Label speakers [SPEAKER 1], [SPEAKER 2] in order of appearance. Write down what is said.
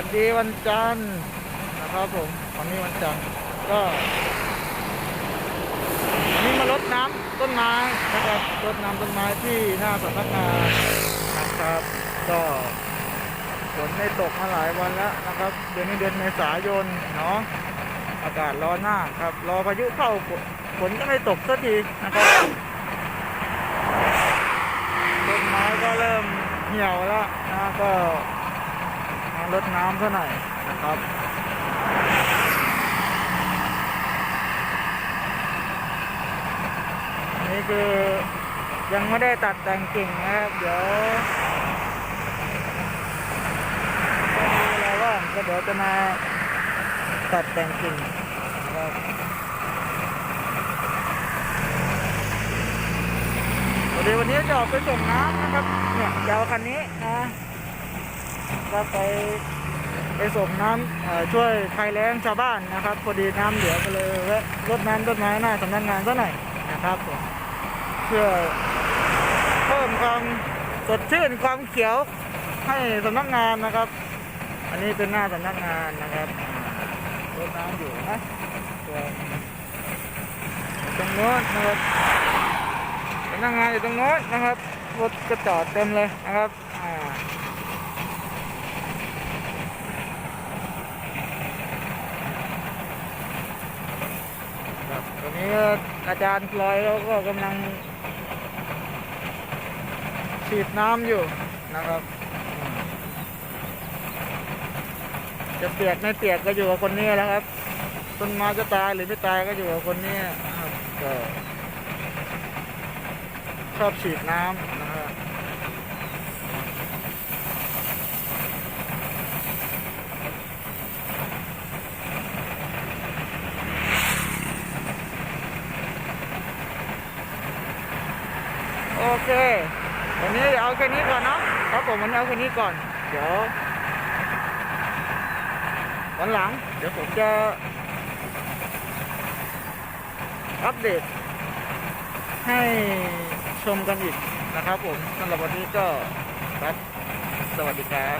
[SPEAKER 1] วัสดีวันจันทร์นะครับผมวันนี้วันจันทร์ก็วันนี้มารดน้ำต้นไม้นะครับรดน้ำต้นไม้ที่หน้าสำนักงานนะครับ ก็ฝนไม่ตกมาหลายวันแล้วนะครับ เดือนนี้เดือนเมษายนเนาะอากาศร้อนมาครับ รอพายุเข้าฝนก็ไม่ตกสักทีนะครับต้นไม้ก็เริ่มเหี่ยวแล้วนะก็ รดน้ำซะหน่อยนะครับนนี้คือยังไม่ได้ตัดแต่งกิ่งนะครับ เดี๋ยวก็เวลาว่างก็เดี๋ยวจะมาตัดแต่งกิ่งนะครับววันนี้จะออกไปส่งน้ำนะครับ เนี่ยจะเอาคันนี้นะ ก็ไปไปส่งน้ำช่วยภัยแล้งชาวบ้านนะครับพอดีน้ำเหลือก็เลยแวะรดน้ำต้นไม้หน้าสำนักงานซะหน่อยนะครับผมเพื่อเพิ่มความสดชื่นความเขียวให้สำนักงานนะครับ อันนี้เป็นหน้าสำนักงานนะครับรดน้ำอยู่นะตัวตรงโน้นนะครับพนักงานอยู่ตรงโน้นนะครับรถก็จอดเต็มเลยนะครับอ่าครับตอ นนี้อาจารย์พลอยเขาก็กำลัง ฉีดน้ำอยู่นะครับ จะเปียกไม่เปียกก็อยู่กับคนนี้แล้วครับต้นไม้จะตายหรือไม่ตายก็อยู่กับคนนี้ครับก็ชอบฉีดน้ำนะฮะโอ เควันนี้เดี๋ยวเอาแค่นี้ก่อนเนาะครับผมวันนี้เอาแค่นี้ก่อน เดี๋ยววันหลัง เดี๋ยวผมจะอัปเดต ให้ชมกันอีกนะครับผมสำหรับวันนี้ก็ครับสวัสดีครับ